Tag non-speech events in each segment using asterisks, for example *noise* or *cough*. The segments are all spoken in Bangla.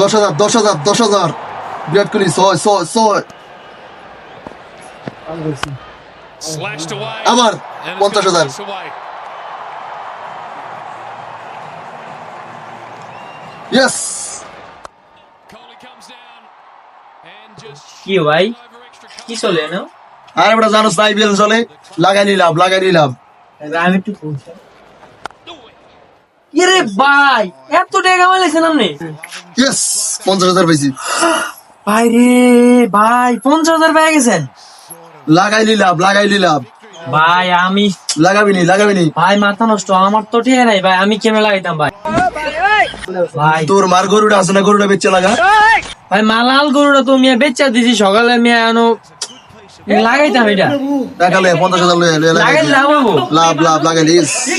দশ হাজার দশ হাজার দশ হাজার। বিরাট কোহলি ছয় ছয় ছয়। It's পঞ্চাশ হাজার। ইয়েস কি ভাই? কি চলে না আরে বেটা জানোস আইপিএল চলে? লাগাই নিলাম লাগাই নিলাম। আমি একটু কি রে ভাই এত টাকা মাইলেছেন আপনি? ইয়েস পঞ্চাশ হাজার পাইছি। ভাই রে ভাই পঞ্চাশ হাজার পেয়ে গেছেন? লাগাই নিলাম লাগাই নিলাম। ভাই আমি লাগাবি নি লাগাবি নি। ভাই মাথা নষ্ট আমার তো ঠিক নাই ভাই আমি কেন লাগাইতাম ভাই? ভাই। তোর মার গরুটা আছে না গরুটা বেচে লাগা? ভাই মালাল গরুটা তো মিয়া বেচা দিছি সকালে মিয়া আনো লাগাইতাম এটা। টাকা লয়ে পঞ্চাশ হাজার লয়ে লাগাই লাভ লাভ লাভ লাগাই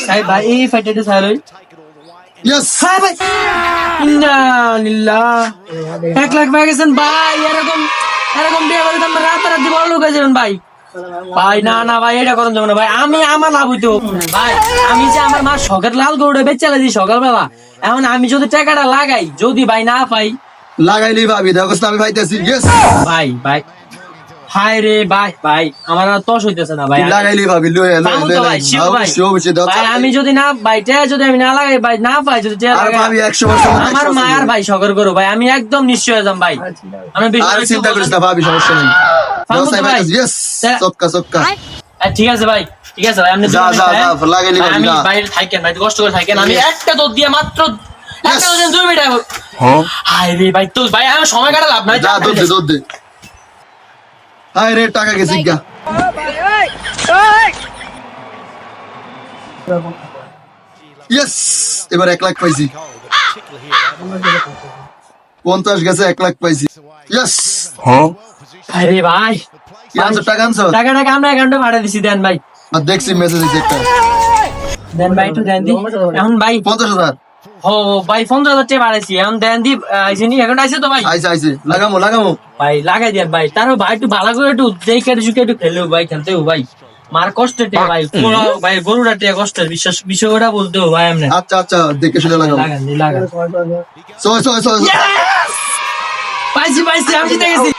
ভাই ভাই এই ফাইটাটা ইয়েস হ্যাঁ ভাই। ইন্না এক লাখ পেয়ে গেছেন ভাই এরকম এরকম বিয়ে করে তো রাতারাতি বড় লোক হয়ে ভাই। ভাই না না ভাই এটা করেন যাবে না ভাই। আমি আমার লাভ হইতো ভাই আমি যে আমার মা শখের লাল গরুটা বেচে দিই সকালবেলা এখন আমি যদি টাকাটা লাগাই যদি ভাই না পাই লাগাইলি ভাবি দেখো আমি ইয়েস ভাই ভাই। হায় রে ভাই ভাই আমার আর তস হইতেছে না ভাই। লাগাইলি ভাবি ভাই, দাও ভাই আমি যদি না ভাই টা যদি আমি না লাগাই ভাই না পাই যদি টা লাগাই ভাবি একশো বছর আমার মায়ের ভাই শখের গরু ভাই আমি একদম নিশ্চয় হয়ে যাম ভাই। আমি আর চিন্তা করিস না ভাবি সমস্যা নেই। ভাই। ইয়েস তা- চক্কা চক্কা ঠিক আছে ভাই ঠিক আছে ভাই আপনি যা, যা, যা, হ্যাঁ? লাগাইলি ভাই, আমি যা। থাকেন ভাই কষ্ট করে থাকেন। আমি একটা দোষ দিয়ে মাত্র একটা দুই মিনিট হায়। রে ভাই তো ভাই আমার সময় কাটা লাভ নাই। যা দুধ দে দুধ দে। হায় রে টাকা গেছি গা। ইয়েস এবার এক লাখ পাইছি। পঞ্চাশ গেছে এক লাখ পাইছি। ইয়েস হায়? রে ভাই আনছো টাকা আনছো? টাকা টাকা আমরা অ্যাকাউন্টে ভাড়া দিছি দেন ভাই। আর দেখছি মেসেজ একটা। দেন ভাই একটু দেন দি। এখন ভাই পঞ্চাশ হাজার? ও ভাই পঞ্চাশ হাজার টাকা বাড়াইছি এখন দেন দি এখন আইসে তো ভাই? আইসে আইসে লাগামো লাগামো। ভাই লাগাই দেন ভাই। তারও ভাই একটু ভালো করে একটু দেখে একটু শুকে একটু খেলেও ভাই খেলতে ভাই। মার কষ্টের টিয়া ভাই ভাই গরুটা টিয়া কষ্টের বিশ্বাস বিষয়টা বলতেও ভাই এমনি। আচ্ছা আচ্ছা দেখে শুনে লাগান লাগান। পাইছি পাইছি আমি জিতে গেছি।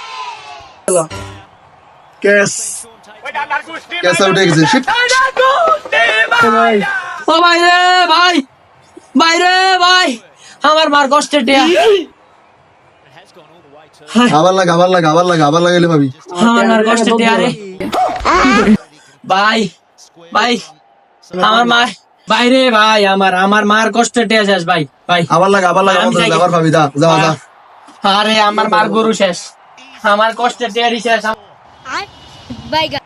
উঠে গেছে। Shit. ও ভাই রে ভাই। ভাই রে ভাই আমার মার টিয়া। আবার লাগা আবার লাগা আবার লাগা আবার লাগাইলে ভাবি আমার মার টিয়া রে। ভাই ভাই আমার মা ভাই ভাই আমার আমার মার টিয়া শেষ ভাই ভাই। আবার লাগা আবার লাগা। আবার ভাবি দা যা যা আরে আমার মার গরু শেষ। আমার শেষ। বাইগা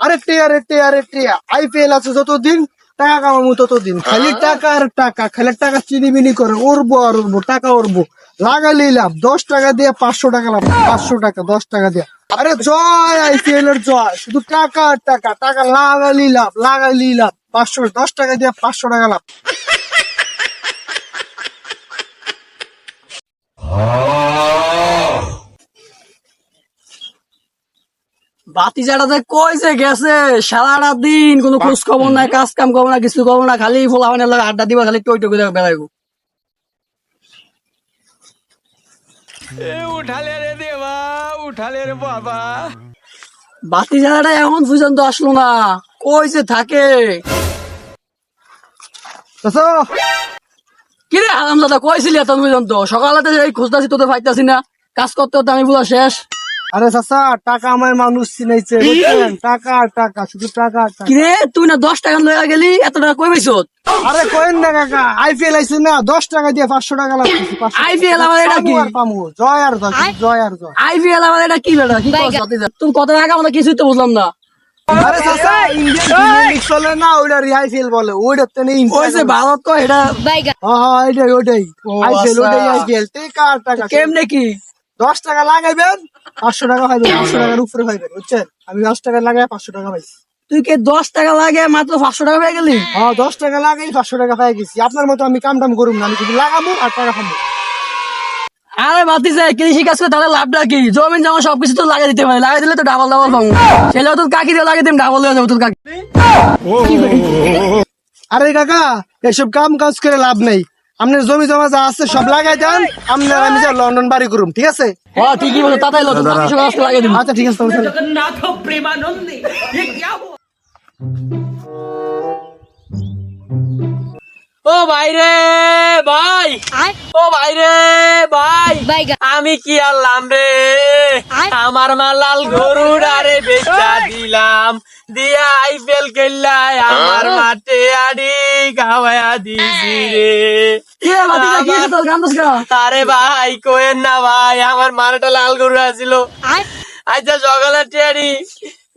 আরে টিয়া রে টিয়া রে টিয়া আইপিএল আছে যতদিন। টাকা কামাবো ততদিন। খালি টাকা আর টাকা খালি টাকা চিনি বিনি করে উড়বো আর উড়বো টাকা উড়বো। লাগালি লাভ। দশ টাকা দিয়ে পাঁচশো টাকা লাভ। পাঁচশো টাকা দশ টাকা দিয়ে। আরে জয় আইপিএল এর জয়। শুধু টাকা আর টাকা। টাকা লাগালি লাভ লাগালি লাভ। পাঁচশো দশ টাকা দিয়ে পাঁচশো টাকা লাভ। বাতি জাটাতে কইছে গেছে সারাটা দিন কোনো খোঁজ খবর নাই কাজ কাম খবর না কিছু খবর না খালি ফোলা লাগে আড্ডা দিবা খালি টই টই করে বেড়াইব। এখন পর্যন্ত আসলো না কইছে থাকে? কিরে আরাম দাদা কইছিলি এত পর্যন্ত? সকালেতে এই খুঁজতাছি তোদের পাইতাছি না কাজ করতে করতে আমি পুরো শেষ। আরে চাচা টাকা আমার মানুষ চিনাইছে বুঝছেন? টাকা আর টাকা শুধু টাকা আর টাকা। কিরে তুই না দশ টাকা লয়ে গেলি? এত টাকা কই পাইছ? আরে কোয়েন না কাকা আইপিএল আইছে না দশ টাকা দিয়ে পাঁচশো টাকা টাকা। IPL আবার এটা কি? পামু জয় আর জয় জয় আর জয়। আইপিএল আমার এটা কি বেটা? কি? তুমি কত টাকা কিছুই তো বুঝলাম না। আরে চাচা ইন্ডিয়ান চলে না ওইটা আইপিএল বলে ওইটা তো নেই কইছে ভারত তো এটা হ্যাঁ হ্যাঁ ওইটাই। ওইটাই আইপিএল আচ্ছা। ওইটাই আইপিএল টাকা। কেমনে কি? দশ টাকা লাগাইবেন পাঁচশো টাকা পাইবেন পাঁচশো টাকার উপরে পাইবেন বুঝছেন? আমি দশ টাকা লাগাই পাঁচশো টাকা পাইছি। তুই কে দশ টাকা লাগে মাত্র পাঁচশো টাকা পেয়ে গেলি? হ্যাঁ দশ টাকা লাগাই পাঁচশো টাকা পাই গেছি। আপনার মতো আমি কাম টাম করুম না আমি শুধু লাগাবো আর টাকা পাবো আরে বাতি যায় কৃষি কাজ করে তাহলে লাভটা কি? জমিন জমা সবকিছু তো লাগিয়ে দিতে পারে লাগিয়ে দিলে তো ডাবল ডাবল পাবো। সেটা তোর কাকি দিয়ে লাগিয়ে দিম ডাবল হয়ে যাব তোর কাকি। আরে কাকা এসব কাম কাজ করে লাভ নেই। আপনার জমি জমা যা আছে সব লাগাই দেন। আপনার আমি যা লন্ডন বাড়ি করুম ঠিক আছে? ও ঠিকই বলো তাতাই লন্ডন কিছু দিন আচ্ছা ঠিক আছে চলো। ও ভাই রে ভাই। ও ভাই রে ভাই। আমি কি আনলাম রে? আমার মালাল গরুডারে বেচা দিলাম। দিয়া আইপেল কেল্লাই আমার মাঠে আডি গাওয়া দিছি রে। আরে ভাই কোয়েন না ভাই আমার মারাটা লাল গরু আছিল আচ্ছা সকালে টেডি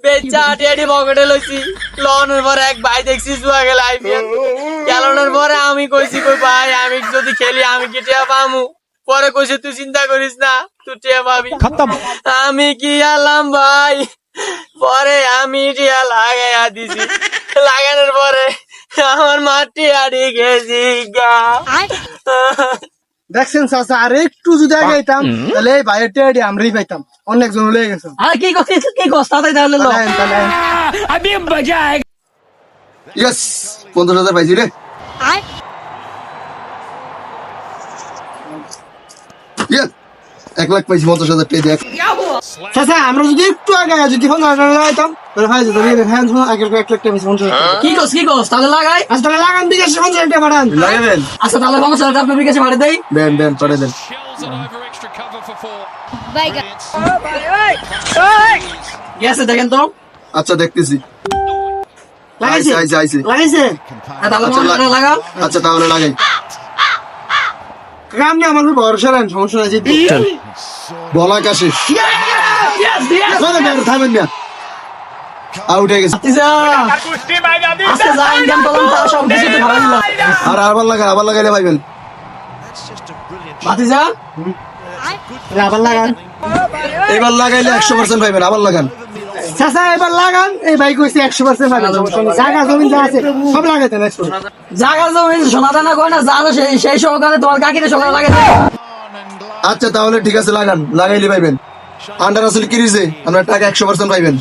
বেচা টেডি পকেটে লইছি। লনের পরে এক ভাই দেখছি জুয়া গেল আইপিএল। খেলানোর পরে আমি কইছি কই ভাই আমি যদি খেলি আমি কি টিয়া পামু? পরে কইছে তুই চিন্তা করিস না তুই টিয়া পাবি। আমি কি আলাম ভাই? পরে আমি টিয়া লাগাইয়া দিছি। লাগানোর পরে আমার মাটি আড়ি গেছি গা। *laughs* দেখছেন চাচা আর একটু যদি আগে আইতাম তাহলে এই ভাইয়ের টেডি আমরাই পাইতাম। অনেকজন লেগে গেছে। আর কি করছিস কি করছিস তাই তাহলে লো। আমি তাহলে ইয়েস পঞ্চাশ হাজার পাইছি রে। আই ইয়েস এক লাখ পাইছি পঞ্চাশ হাজার টাকা দেখ চাচা আমরা যদি একটু আগে যদি হাজার লাগাইতাম তাহলে হ্যাঁ শোনো এক লাখ টাকা পাইছি পঞ্চাশ কি কি তাহলে লাগাই। আচ্ছা তাহলে লাগান দিকে পঞ্চাশ টাকা পাঠান লাগাবেন আচ্ছা তাহলে পঞ্চাশ হাজার আপনার মারি দেই। দেন দেন করে দেন। গেছে দেখেন তো। আচ্ছা দেখতেছি। লাগাইছে? আইছে আইছে আইছে লাগাইছে? টাকা লাগা আচ্ছা তাহলে লাগাই। আপনি আমার উপর ভরসা রাখেন সমস্যা নাই জিতবো। বলা কাশে! থামেন না। হয়ে আর আবার লাগা আবার লাগাইলে পাইবেন বাতিজা তাহলে আবার লাগান। এবার লাগাইলে একশো পার্সেন্ট পাইবেন আবার লাগান। চাচা এবার লাগান। এই ভাই কইছে একশো পার্সেন্ট জায়গা জমিন যা আছে সব জমি করে না যা সেই সেই সহকারে তোমার কাকিরে সকালে লাগে আচ্ছা তাহলে ঠিক আছে লাগান। লাগাইলে পাইবেন। আন্ডার আসলে কিরিছে আপনার টাকা একশো পার্সেন্ট পাইবেন।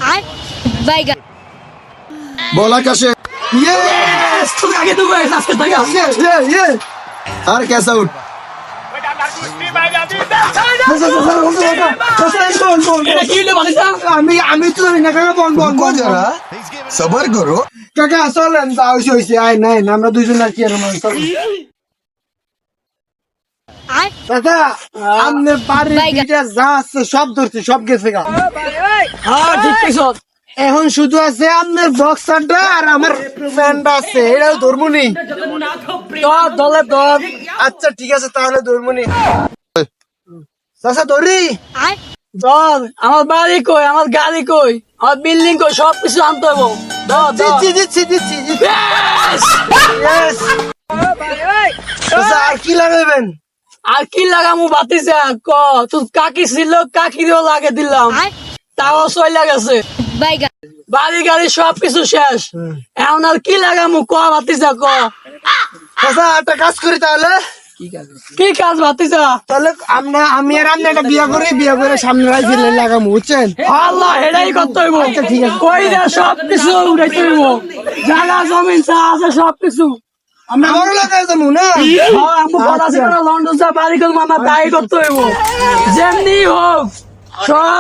বলা কাশে। ইয়ে তুই আগে তুই আজকে থেকে ইয়ে, ইয়ে, ইয়ে। আর ক্যাশ আউট। আমি আমি তো জানি না কাকা বল বল বল বল। সবার করো কাকা চলেন যা হয়েছে হয়েছে আয় নাই আমরা দুইজন আর কি আর মানে চলেন। আমনে বাড়ির যা আছে সব ধরছে সব গেছে গা হ্যাঁ ঠিক এখন শুধু আছে আপনার বক্সারটা আর আমার ফ্যানটা আছে। এটাও ধরবনি তোর দলে তোর আচ্ছা ঠিক আছে তাহলে ধরবনি চাচা ধরি। আর আমার বাড়ি কই? আমার গাড়ি কই? আমার বিল্ডিং কই? সব কিছু আনতে হব দিচ্ছি দিচ্ছি দিচ্ছি আর কি লাগাইবেন? আর কি লাগামু বাতিজা? ক তুই কাকি ছিল কাকিরও লাগে দিলাম। তাও চলে গেছে। বাইগা বাড়ি গাড়ি সব কিছু শেষ এখন আর কি লাগামু? ক বাতিজা ক? চাচা একটা কাজ করি তাহলে। কি কাজ বাতিজা তাহলে আমরা আমি আর আপনি একটা বিয়া করি বিয়া করে সামনে রাই ফেলে লাগামো বুঝছেন? আল্লাহ হেডাই করতে হইব। আচ্ছা, ঠিক আছে। কই যা সব কিছু উঠাইতে হইব? জায়গা জমিন চা আছে সব কিছু আমরা বড় লাগাই যাব না? হ্যাঁ, আমি বড় আছে লন্ডন যা বাড়ি করব আমার তাই করতে হইব। যেমনি হোক সব